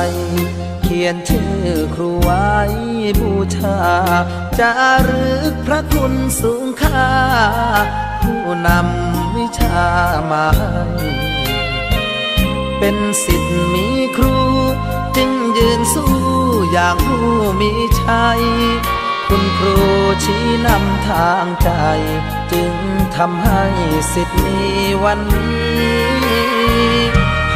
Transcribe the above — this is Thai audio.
ใจเขียนชื่อครูไว้บูชาจารึกพระคุณสูงค่า ผู้นำวิชามาให้เป็นสิทธิ์มีครู จึงยืนสู้อย่างผู้มีชัยคุณครูชี้นำทางใจ จึงทำให้สิทธิ์มีวันนี้